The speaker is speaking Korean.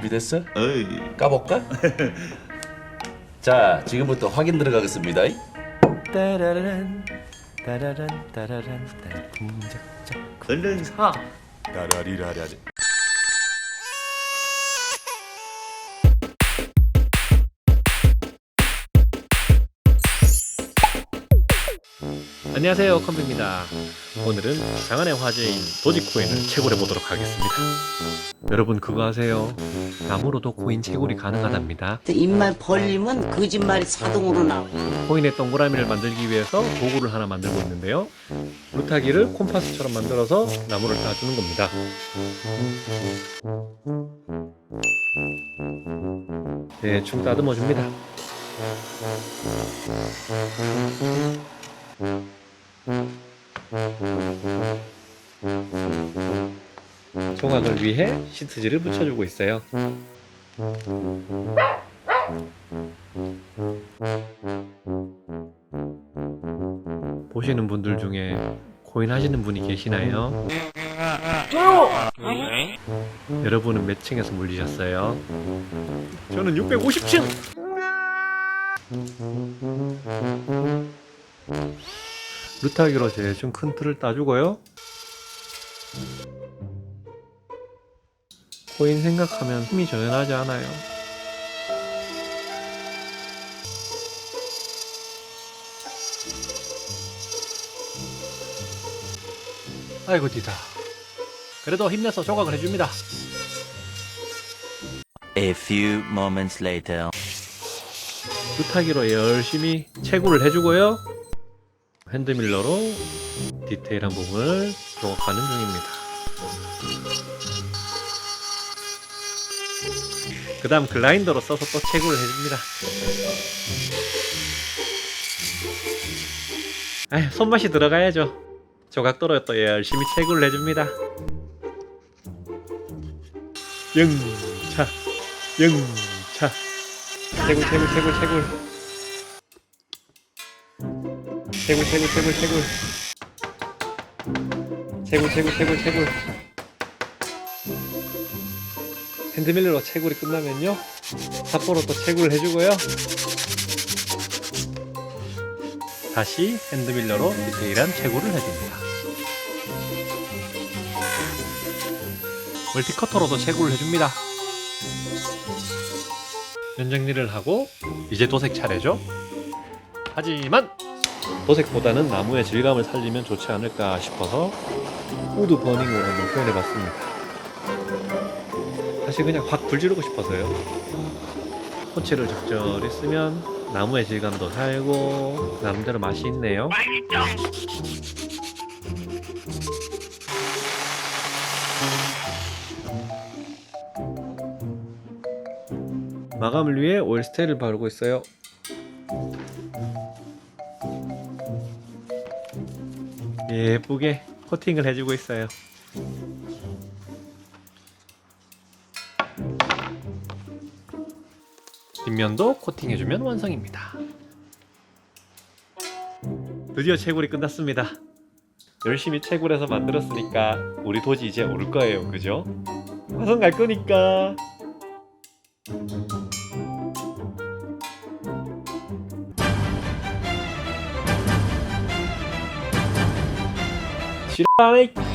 준비됐어? 어이. 까볼까? 자, 지금부터 확인 들어가겠습니다. 따라란 따라란 따라란 따라 쿵짝짝 얼른 사. 따라리라라리. 안녕하세요 컴비입니다. 오늘은 장안의 화제인 도지코인을 채굴해 보도록 하겠습니다. 여러분 그거 아세요? 나무로도 코인 채굴이 가능하답니다. 입만 벌리면 거짓말이 자동으로 나와. 코인의 동그라미를 만들기 위해서 도구를 하나 만들고 있는데요. 루타기를 콤파스처럼 만들어서 나무를 따주는 겁니다. 대충 따듬어 줍니다 조각을 위해 시트지를 붙여주고 있어요 보시는 분들 중에 코인 하시는 분이 계시나요? 여러분은 몇 층에서 물리셨어요? 저는 650층! 루타기로 대충 큰 틀을 따주고요. 코인 생각하면 힘이 전혀 나지 않아요. 아이고 디다. 그래도 힘내서 조각을 해줍니다. A few moments later. 루타기로 열심히 채굴을 해주고요. 핸드밀러로 디테일한 부분을 조각하는 중입니다. 그 다음 글라인더로 써서 또 채굴을 해줍니다. 아휴, 손맛이 들어가야죠. 조각도로 또 열심히 채굴을 해줍니다. 영차, 영차. 채굴, 채굴, 채굴, 채굴. 채굴, 채굴, 채굴, 채굴. 채굴, 채굴, 채굴, 채굴. 핸드밀러로 채굴이 끝나면요. 삿포로 또 채굴을 해주고요. 다시 핸드밀러로 디테일한 채굴을 해줍니다. 멀티커터로도 채굴을 해줍니다. 연정리를 하고 이제 도색 차례죠. 하지만 도색보다는 나무의 질감을 살리면 좋지 않을까 싶어서 우드 버닝으로 한번 표현해 봤습니다. 사실 그냥 확 불지르고 싶어서요. 호치를 적절히 쓰면 나무의 질감도 살고 나름대로 맛이 있네요. 마감을 위해 오일 스테이를 바르고 있어요. 예쁘게 코팅을 해주고 있어요. 뒷면도 코팅해주면 완성입니다. 드디어 채굴이 끝났습니다. 열심히 채굴해서 만들었으니까 우리 도지 이제 오를 거예요. 그죠? 화성 갈 거니까. 싫어하네.